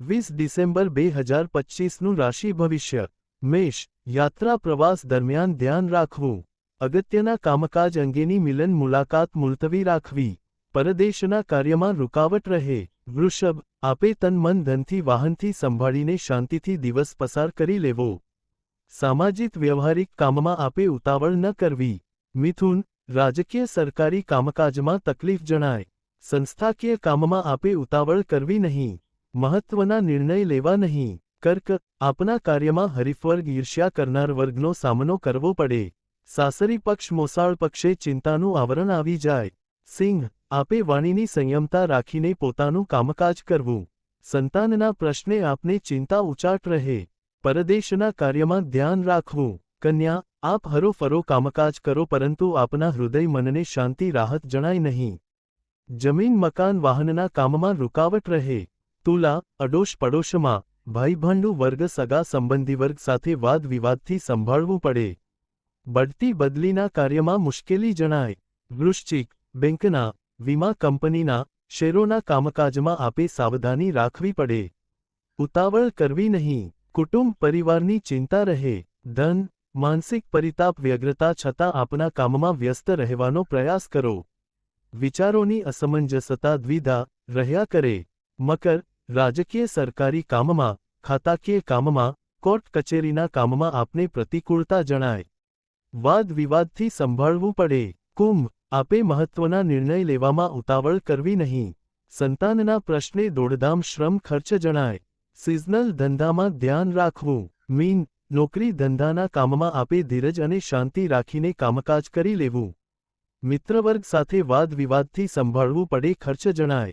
વીસ ડિસેમ્બર બે હજાર પચીસનું રાશિ ભવિષ્ય. મેષ, યાત્રા પ્રવાસ દરમિયાન ધ્યાન રાખવું. અગત્યના કામકાજ અંગેની મિલન મુલાકાત મુલતવી રાખવી. પરદેશના કાર્યમાં રૂકાવટ રહે. વૃષભ, આપે તન મન ધનથી વાહનથી સંભાળીને શાંતિથી દિવસ પસાર કરી લેવો. સામાજિક વ્યવહારિક કામમાં આપે ઉતાવળ ન કરવી. મિથુન, રાજકીય સરકારી કામકાજમાં તકલીફ જણાય. સંસ્થાકીય કામમાં આપે ઉતાવળ કરવી નહીં. મહત્વના નિર્ણય લેવા નહીં. કર્ક, આપના કાર્યમાં હરીફવર્ગ ઈર્ષ્યા કરનાર વર્ગનો સામનો કરવો પડે. સાસરી પક્ષ મોસાળ પક્ષે ચિંતાનું આવરણ આવી જાય. સિંહ, આપે વાણીની સંયમતા રાખીને પોતાનું કામકાજ કરવું. સંતાનના પ્રશ્ને આપને ચિંતા ઉચાટ રહે. પરદેશના કાર્યમાં ધ્યાન રાખવું. કન્યા, આપ હરોફરો કામકાજ કરો પરંતુ આપના હૃદય મનને શાંતિ રાહત જણાય નહીં. જમીન મકાન વાહનના કામમાં રૂકાવટ રહે. તુલા, અડોશ પડોશમાં ભાઈભાંડુ વર્ગ, સગા સંબંધી વર્ગ સાથે વાદ વિવાદથી સંભાળવું પડે. બઢતી બદલીના કાર્યમાં મુશ્કેલી જણાય. વૃશ્ચિક, બેંકના, વીમા કંપનીના, શેરોના કામકાજમાં આપે સાવધાની રાખવી પડે. ઉતાવળ કરવી નહીં. કુટુંબ પરિવારની ચિંતા રહે. ધન, માનસિક પરિતાપ, વ્યગ્રતા છતાં આપના કામમાં વ્યસ્ત રહેવાનો પ્રયાસ કરો. વિચારોની અસમંજસતા દ્વિધા રહ્યા કરે. મકર રાજકીય સરકારી કામમાં, ખાતાકીય કામમાં, કોર્ટ કચેરીના કામમાં આપને પ્રતિકૂળતા જણાય. વાદ વિવાદથી સંભાળવું પડે. કુંભ, આપે મહત્વના નિર્ણય લેવામાં ઉતાવળ કરવી નહીં. સંતાનના પ્રશ્ને દોડધામ શ્રમ ખર્ચ જણાય. સિઝનલ ધંધામાં ધ્યાન રાખવું. મીન, નોકરી ધંધાના કામમાં આપે ધીરજ અને શાંતિ રાખીને કામકાજ કરી લેવું. મિત્રવર્ગ સાથે વાદ વિવાદથી સંભાળવું પડે ખર્ચ જણાય.